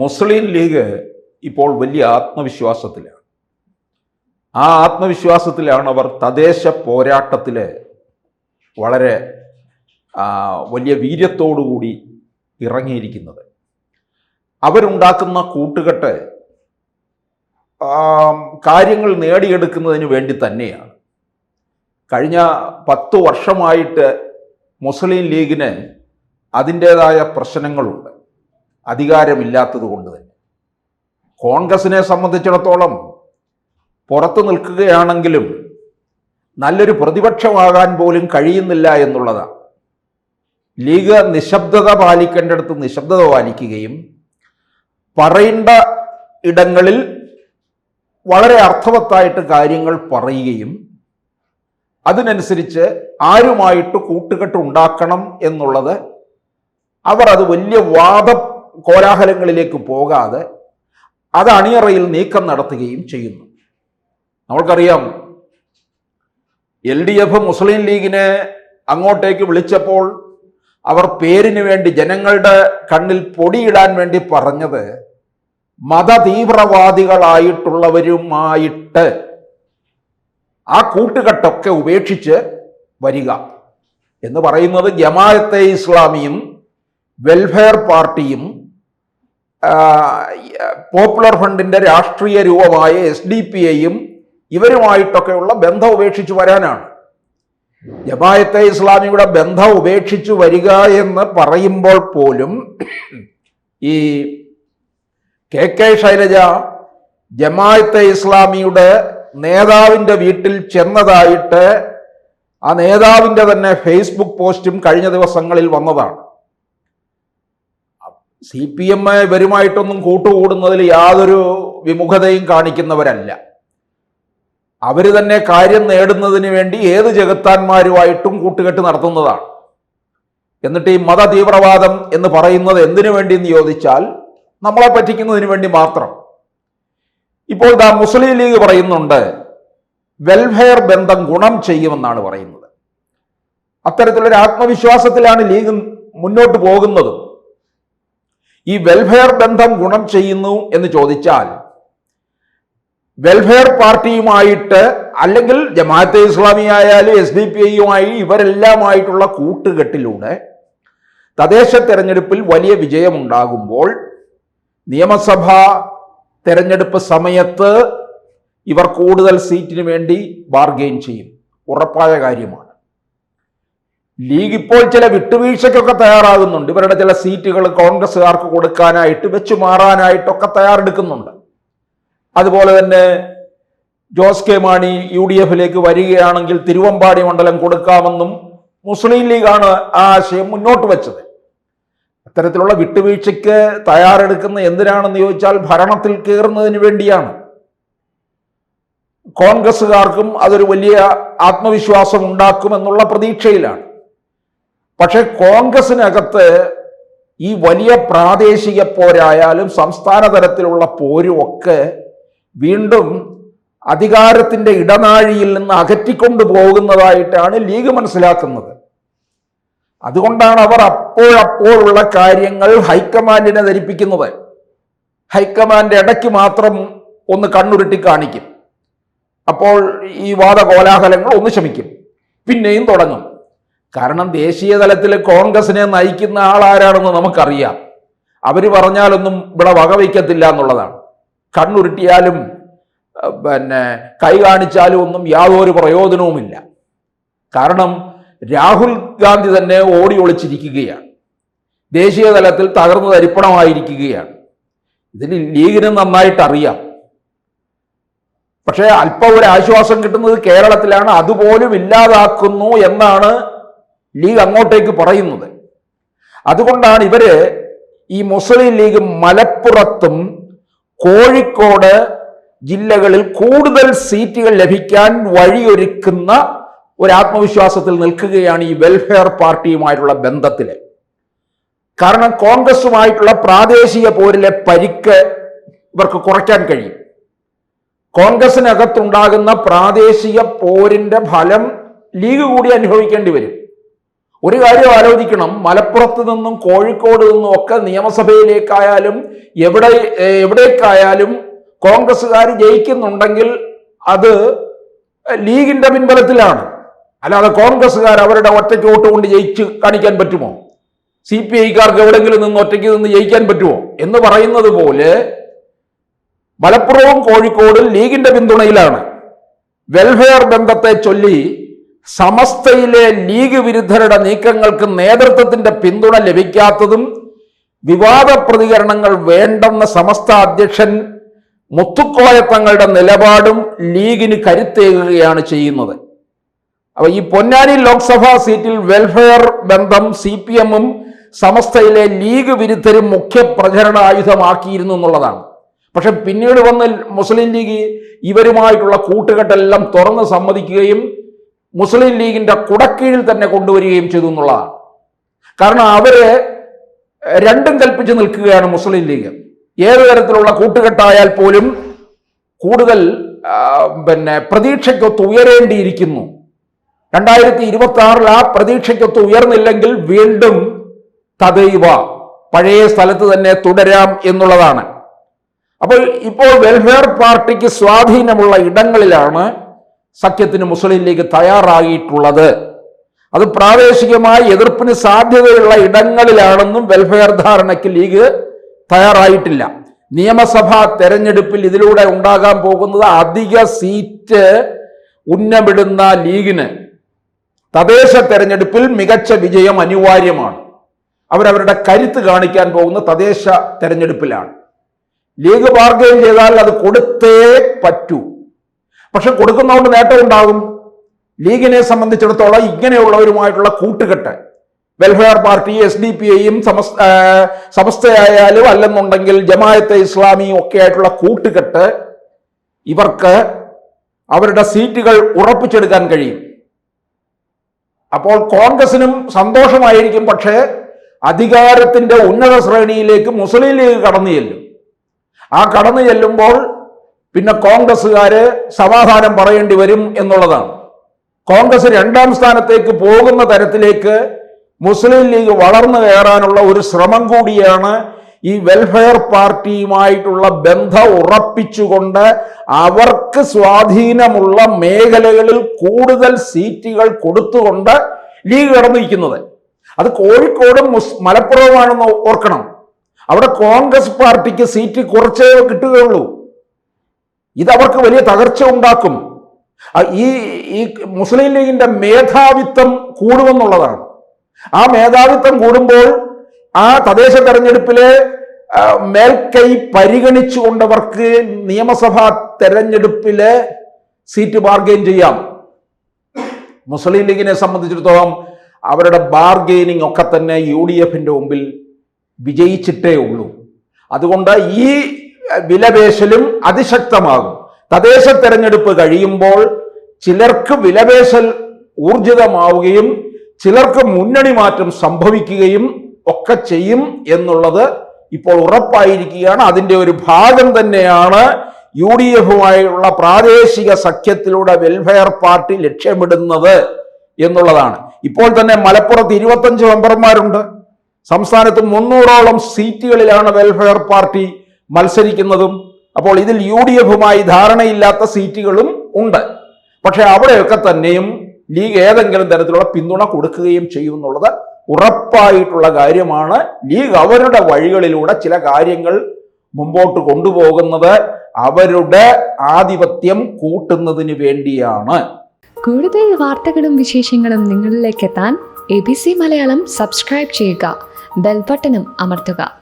മുസ്ലിം league ഇപ്പോൾ വലിയ ആത്മവിശ്വാസത്തിലാണ്. ആ ആത്മവിശ്വാസത്തിലാണ് അവർ തദ്ദേശ പോരാട്ടത്തിൽ വളരെ വലിയ വീര്യത്തോടുകൂടി ഇറങ്ങിയിരിക്കുന്നത്. അവരുണ്ടാക്കുന്ന കൂട്ടുകെട്ട് കാര്യങ്ങൾ നേടിയെടുക്കുന്നതിന് വേണ്ടി തന്നെയാണ്. കഴിഞ്ഞ പത്ത് വർഷമായിട്ട് മുസ്ലിം ലീഗിന് അതിന്റേതായ പ്രശ്നങ്ങളുണ്ട്. അധികാരമില്ലാത്തത് കൊണ്ട് തന്നെ. കോൺഗ്രസിനെ സംബന്ധിച്ചിടത്തോളം പുറത്തു നിൽക്കുകയാണെങ്കിലും നല്ലൊരു പ്രതിപക്ഷമാകാൻ പോലും കഴിയുന്നില്ല എന്നുള്ളതാണ് ലീഗ് നിശബ്ദത പാലിക്കേണ്ടടുത്ത് നിശബ്ദത പാലിക്കുകയും പറയേണ്ട ഇടങ്ങളിൽ വളരെ അർത്ഥവത്തായിട്ട് കാര്യങ്ങൾ പറയുകയും അതിനനുസരിച്ച് ആരുമായിട്ട് കൂട്ടുകെട്ട് ഉണ്ടാക്കണം എന്നുള്ളത് അവർ അത് വലിയ വാദ കോലാഹലങ്ങളിലേക്ക് പോകാതെ അത് അണിയറയിൽ നീക്കം നടത്തുകയും ചെയ്യുന്നു. നമ്മൾക്കറിയാം എൽ ഡി എഫ് മുസ്ലിം ലീഗിനെ അങ്ങോട്ടേക്ക് വിളിച്ചപ്പോൾ അവർ പേരിന് വേണ്ടി ജനങ്ങളുടെ കണ്ണിൽ പൊടിയിടാൻ വേണ്ടി പറഞ്ഞത് മതതീവ്രവാദികളായിട്ടുള്ളവരുമായിട്ട് ആ കൂട്ടുകെട്ടൊക്കെ ഉപേക്ഷിച്ച് വരിക എന്ന് പറയുന്നത് ജമാഅത്തെ ഇസ്ലാമിയും വെൽഫെയർ പാർട്ടിയും പോപ്പുലർ ഫണ്ടിന്റെ രാഷ്ട്രീയ രൂപമായ എസ് ഡി പി ഐയും ഇവരുമായിട്ടൊക്കെയുള്ള ബന്ധം ഉപേക്ഷിച്ചു വരാനാണ്. ജമായത്തെ ഇസ്ലാമിയുടെ ബന്ധം ഉപേക്ഷിച്ചു വരിക എന്ന് പറയുമ്പോൾ പോലും ഈ കെ കെ ശൈലജ ജമായത്തെ ഇസ്ലാമിയുടെ നേതാവിന്റെ വീട്ടിൽ ചെന്നതായിട്ട് ആ നേതാവിന്റെ തന്നെ ഫേസ്ബുക്ക് പോസ്റ്റും കഴിഞ്ഞ ദിവസങ്ങളിൽ വന്നതാണ്. സി പി എം ഇവരുമായിട്ടൊന്നും കൂട്ടുകൂടുന്നതിൽ യാതൊരു വിമുഖതയും കാണിക്കുന്നവരല്ല. അവർ തന്നെ കാര്യം നേടുന്നതിന് വേണ്ടി ഏത് ജഗത്താന്മാരുമായിട്ടും കൂട്ടുകെട്ട് നടത്തുന്നതാണ്. എന്നിട്ട് ഈ മതതീവ്രവാദം എന്ന് പറയുന്നത് എന്തിനു വേണ്ടി എന്ന് ചോദിച്ചാൽ നമ്മളെ പറ്റിക്കുന്നതിന് വേണ്ടി മാത്രം. ഇപ്പോൾ ദാ മുസ്ലിം ലീഗ് പറയുന്നുണ്ട് വെൽഫെയർ ബന്ധം ഗുണം ചെയ്യുമെന്നാണ് പറയുന്നത്. അത്തരത്തിലൊരു ആത്മവിശ്വാസത്തിലാണ് ലീഗ് മുന്നോട്ട് പോകുന്നതും. ഈ വെൽഫെയർ ബന്ധം ഗുണം ചെയ്യുന്നു എന്ന് ചോദിച്ചാൽ വെൽഫെയർ പാർട്ടിയുമായിട്ട് അല്ലെങ്കിൽ ജമാഅത്തെ ഇസ്ലാമി ആയാലും എസ് ഡി പി ഐയുമായി ഇവരെല്ലാമായിട്ടുള്ള കൂട്ടുകെട്ടിലൂടെ തദ്ദേശ തെരഞ്ഞെടുപ്പിൽ വലിയ വിജയമുണ്ടാകുമ്പോൾ നിയമസഭാ തെരഞ്ഞെടുപ്പ് സമയത്ത് ഇവർ കൂടുതൽ സീറ്റിന് വേണ്ടി ബാർഗെയിൻ ചെയ്യും. ഉറപ്പായ കാര്യമാണ്. ലീഗ് ഇപ്പോൾ ചില വിട്ടുവീഴ്ചയ്ക്കൊക്കെ തയ്യാറാകുന്നുണ്ട്. ഇവരുടെ ചില സീറ്റുകൾ കോൺഗ്രസ്സുകാർക്ക് കൊടുക്കാനായിട്ട് വെച്ചു മാറാനായിട്ടൊക്കെ തയ്യാറെടുക്കുന്നുണ്ട്. അതുപോലെ തന്നെ Jose K Mani U D എഫിലേക്ക് വരികയാണെങ്കിൽ തിരുവമ്പാടി മണ്ഡലം കൊടുക്കാമെന്നും മുസ്ലിം ലീഗാണ് ആ ആശയം മുന്നോട്ട് വെച്ചത്. അത്തരത്തിലുള്ള വിട്ടുവീഴ്ചയ്ക്ക് തയ്യാറെടുക്കുന്ന എന്തിനാണെന്ന് ചോദിച്ചാൽ ഭരണത്തിൽ കയറുന്നതിന് വേണ്ടിയാണ്. കോൺഗ്രസ്സുകാർക്കും അതൊരു വലിയ ആത്മവിശ്വാസം ഉണ്ടാക്കുമെന്നുള്ള പ്രതീക്ഷയിലാണ്. പക്ഷെ കോൺഗ്രസിനകത്ത് ഈ വലിയ പ്രാദേശിക പോരായാലും സംസ്ഥാന തലത്തിലുള്ള പോരും ഒക്കെ വീണ്ടും അധികാരത്തിന്റെ ഇടനാഴിയിൽ നിന്ന് അകറ്റിക്കൊണ്ടു പോകുന്നതായിട്ടാണ് ലീഗ് മനസ്സിലാക്കുന്നത്. അതുകൊണ്ടാണ് അവർ അപ്പോഴപ്പോഴുള്ള കാര്യങ്ങൾ ഹൈക്കമാൻഡിനെ ധരിപ്പിക്കുന്നത്. ഹൈക്കമാൻഡ് ഇടയ്ക്ക് മാത്രം ഒന്ന് കണ്ണുരുട്ടി കാണിക്കും. അപ്പോൾ ഈ വാദകോലാഹലങ്ങൾ ഒന്ന് ശമിക്കും. പിന്നെയും തുടങ്ങും. കാരണം ദേശീയ തലത്തിൽ കോൺഗ്രസിനെ നയിക്കുന്ന ആൾ ആരാണെന്ന് നമുക്കറിയാം. അവർ പറഞ്ഞാലൊന്നും ഇവിടെ വകവയ്ക്കത്തില്ല എന്നുള്ളതാണ്. കണ്ണുരുട്ടിയാലും പിന്നെ കൈ കാണിച്ചാലും ഒന്നും യാതൊരു പ്രയോജനവുമില്ല. കാരണം രാഹുൽ ഗാന്ധി തന്നെ ഓടി ഒളിച്ചിരിക്കുകയാണ്. ദേശീയ തലത്തിൽ തകർന്നു തരിപ്പണമായിരിക്കുകയാണ്. ഇതിന് ലീഗിന് നന്നായിട്ട് അറിയാം പക്ഷേ അല്പം ഒരു ആശ്വാസം കിട്ടുന്നത് കേരളത്തിലാണ്. അതുപോലും ഇല്ലാതാക്കുന്നു എന്നാണ് ലീഗ് അങ്ങോട്ടേക്ക് പറയുന്നത്. അതുകൊണ്ടാണ് ഇവർ ഈ മുസ്ലിം ലീഗ് മലപ്പുറത്തും കോഴിക്കോട് ജില്ലകളിൽ കൂടുതൽ സീറ്റുകൾ ലഭിക്കാൻ വഴിയൊരുക്കുന്ന ഒരു ആത്മവിശ്വാസത്തിൽ നിൽക്കുകയാണ് ഈ വെൽഫെയർ പാർട്ടിയുമായിട്ടുള്ള ബന്ധത്തിൽ കാരണം കോൺഗ്രസുമായിട്ടുള്ള പ്രാദേശിക പോരിലെ പരിക്ക് ഇവർക്ക് കുറയ്ക്കാൻ കഴിയും. കോൺഗ്രസിനകത്തുണ്ടാകുന്ന പ്രാദേശിക പോരിന്റെ ഫലം ലീഗ് കൂടി അനുഭവിക്കേണ്ടി വരും. ഒരു കാര്യം ആലോചിക്കണം. മലപ്പുറത്ത് നിന്നും കോഴിക്കോട് നിന്നും ഒക്കെ നിയമസഭയിലേക്കായാലും എവിടെ എവിടേക്കായാലും കോൺഗ്രസ്സുകാർ ജയിക്കുന്നുണ്ടെങ്കിൽ അത് ലീഗിന്റെ പിൻബലത്തിലാണ്. അല്ലാതെ കോൺഗ്രസ്സുകാർ അവരുടെ ഒറ്റയ്ക്ക് വോട്ട് കൊണ്ട് ജയിച്ച് കാണിക്കാൻ പറ്റുമോ? സി പി ഐക്കാർക്ക് എവിടെങ്കിലും നിന്ന് ഒറ്റയ്ക്ക് നിന്ന് ജയിക്കാൻ പറ്റുമോ? എന്ന് പറയുന്നത് പോലെ മലപ്പുറവും കോഴിക്കോടും ലീഗിന്റെ പിന്തുണയിലാണ്. വെൽഫെയർ ബന്ധത്തെ ചൊല്ലി സമസ്തയിലെ ലീഗ് വിരുദ്ധരുടെ നീക്കങ്ങൾക്ക് നേതൃത്വത്തിന്റെ പിന്തുണ ലഭിക്കാത്തതും വിവാദ പ്രതികരണങ്ങൾ വേണ്ടെന്ന സമസ്ത അധ്യക്ഷൻ മുത്തുക്കോയ തങ്ങളുടെ നിലപാടും ലീഗിന് കരുത്തേകുകയാണ് ചെയ്യുന്നത്. അപ്പൊ ഈ പൊന്നാനി ലോക്സഭാ സീറ്റിൽ വെൽഫെയർ ബന്ധം സി പി എമ്മും സമസ്തയിലെ ലീഗ് വിരുദ്ധരും മുഖ്യ പ്രചരണ ആയുധമാക്കിയിരുന്നു എന്നുള്ളതാണ്. പക്ഷെ പിന്നീട് വന്ന് മുസ്ലിം ലീഗ് ഇവരുമായിട്ടുള്ള കൂട്ടുകെട്ടെല്ലാം തുറന്ന് സമ്മതിക്കുകയും മുസ്ലിം ലീഗിന്റെ കുടക്കീഴിൽ തന്നെ കൊണ്ടുവരികയും ചെയ്തു എന്നുള്ളതാണ്. കാരണം അവർ രണ്ടും കൽപ്പിച്ച് നിൽക്കുകയാണ് മുസ്ലിം ലീഗ്. ഏത് തരത്തിലുള്ള കൂട്ടുകെട്ടായാൽ പോലും കൂടുതൽ പിന്നെ പ്രതീക്ഷയ്ക്കൊത്ത് ഉയരേണ്ടിയിരിക്കുന്നു. രണ്ടായിരത്തി ഇരുപത്തി ആറിൽ ആ പ്രതീക്ഷയ്ക്കൊത്ത് ഉയർന്നില്ലെങ്കിൽ വീണ്ടും തദൈവ പഴയ സ്ഥലത്ത് തന്നെ തുടരാം എന്നുള്ളതാണ്. അപ്പോൾ ഇപ്പോൾ വെൽഫെയർ പാർട്ടിക്ക് സ്വാധീനമുള്ള ഇടങ്ങളിലാണ് സഖ്യത്തിന് മുസ്ലിം ലീഗ് തയ്യാറായിട്ടുള്ളത്. അത് പ്രാദേശികമായി എതിർപ്പിന് സാധ്യതയുള്ള ഇടങ്ങളിലാണെന്നും വെൽഫെയർ ധാരണയ്ക്ക് ലീഗ് തയ്യാറായിട്ടില്ല. നിയമസഭാ തെരഞ്ഞെടുപ്പിൽ ഇതിലൂടെ ഉണ്ടാകാൻ പോകുന്നത് അധിക സീറ്റ് ഉന്നമിടുന്ന ലീഗിന്. തദ്ദേശ തെരഞ്ഞെടുപ്പിൽ മികച്ച വിജയം അനിവാര്യമാണ്. അവരവരുടെ കരുത്ത് കാണിക്കാൻ പോകുന്ന തദ്ദേശ തെരഞ്ഞെടുപ്പിലാണ്. ലീഗ് ബാർഗെയിൻ ചെയ്താൽ അത് കൊടുത്തേ പറ്റൂ. പക്ഷെ കൊടുക്കുന്നതുകൊണ്ട് നേട്ടം ഉണ്ടാകും. ലീഗിനെ സംബന്ധിച്ചിടത്തോളം ഇങ്ങനെയുള്ളവരുമായിട്ടുള്ള കൂട്ടുകെട്ട് welfare party S D P ഐയും സമസ്തയായാലും അല്ലെന്നുണ്ടെങ്കിൽ ജമായത്തെ ഇസ്ലാമിയും ഒക്കെ ആയിട്ടുള്ള കൂട്ടുകെട്ട് ഇവർക്ക് അവരുടെ സീറ്റുകൾ ഉറപ്പിച്ചെടുക്കാൻ കഴിയും. അപ്പോൾ കോൺഗ്രസിനും സന്തോഷമായിരിക്കും പക്ഷേ അധികാരത്തിന്റെ ഉന്നത ശ്രേണിയിലേക്ക് മുസ്ലിം ലീഗ് കടന്നു ചെല്ലും. ആ കടന്നു ചെല്ലുമ്പോൾ പിന്നെ കോൺഗ്രസ്സുകാര് സമാധാനം പറയേണ്ടി വരും എന്നുള്ളതാണ്. കോൺഗ്രസ് രണ്ടാം സ്ഥാനത്തേക്ക് പോകുന്ന തരത്തിലേക്ക് മുസ്ലിം ലീഗ് വളർന്നു കയറാനുള്ള ഒരു ശ്രമം കൂടിയാണ് ഈ വെൽഫെയർ പാർട്ടിയുമായിട്ടുള്ള ബന്ധം ഉറപ്പിച്ചുകൊണ്ട് അവർക്ക് സ്വാധീനമുള്ള മേഖലകളിൽ കൂടുതൽ സീറ്റുകൾ കൊടുത്തുകൊണ്ട് ലീഗ് കടന്നിരിക്കുന്നത്. അത് കോഴിക്കോടും മലപ്പുറവുമാണെന്ന് ഓർക്കണം. അവിടെ കോൺഗ്രസ് പാർട്ടിക്ക് സീറ്റ് കുറച്ചേ കിട്ടുകയുള്ളൂ. ഇത് അവർക്ക് വലിയ തകർച്ച ഉണ്ടാക്കും. ഈ ഈ മുസ്ലിം ലീഗിന്റെ മേധാവിത്വം കൂടുമെന്നുള്ളതാണ്. ആ മേധാവിത്വം കൂടുമ്പോൾ ആ തദ്ദേശ തെരഞ്ഞെടുപ്പിലെ മേൽക്കൈ പരിഗണിച്ചുകൊണ്ടവർക്ക് നിയമസഭാ തെരഞ്ഞെടുപ്പിലെ സീറ്റ് ബാർഗെയിൻ ചെയ്യാം. മുസ്ലിം ലീഗിനെ സംബന്ധിച്ചിടത്തോളം അവരുടെ ബാർഗെയിനിങ് ഒക്കെ തന്നെ യു ഡി എഫിന്റെ മുമ്പിൽ വിജയിച്ചിട്ടേ ഉള്ളൂ. അതുകൊണ്ട് ഈ വിലപേശലും അതിശക്തമാകും. തദ്ദേശ തെരഞ്ഞെടുപ്പ് കഴിയുമ്പോൾ ചിലർക്ക് വിലപേശൽ ഊർജിതമാവുകയും ചിലർക്ക് മുന്നണി മാറ്റം സംഭവിക്കുകയും ഒക്കെ ചെയ്യും എന്നുള്ളത് ഇപ്പോൾ ഉറപ്പായിരിക്കുകയാണ്. അതിന്റെ ഒരു ഭാഗം തന്നെയാണ് യു ഡി എഫുമായുള്ള പ്രാദേശിക സഖ്യത്തിലൂടെ വെൽഫെയർ പാർട്ടി ലക്ഷ്യമിടുന്നത് എന്നുള്ളതാണ്. ഇപ്പോൾ തന്നെ മലപ്പുറത്ത് ഇരുപത്തഞ്ച് മെമ്പർമാരുണ്ട്. സംസ്ഥാനത്ത് മുന്നൂറോളം സീറ്റുകളിലാണ് വെൽഫെയർ പാർട്ടി മത്സരിക്കുന്നതും അപ്പോൾ ഇതിൽ യു ഡി എഫുമായി ധാരണയില്ലാത്ത സീറ്റുകളും ഉണ്ട്. പക്ഷേ അവിടെയൊക്കെ തന്നെയും ലീഗ് ഏതെങ്കിലും തരത്തിലുള്ള പിന്തുണ കൊടുക്കുകയും ചെയ്യും എന്നുള്ളത് ഉറപ്പായിട്ടുള്ള കാര്യമാണ്. ലീഗ് അവരുടെ വഴികളിലൂടെ ചില കാര്യങ്ങൾ മുമ്പോട്ട് കൊണ്ടുപോകുന്നത് അവരുടെ ആധിപത്യം കൂട്ടുന്നതിന് വേണ്ടിയാണ്. കൂടുതൽ വാർത്തകളും വിശേഷങ്ങളും നിങ്ങളിലേക്ക് എത്താൻ A B C Malayalam subscribe ചെയ്യുക. ബെൽബട്ടനും അമർത്തുക.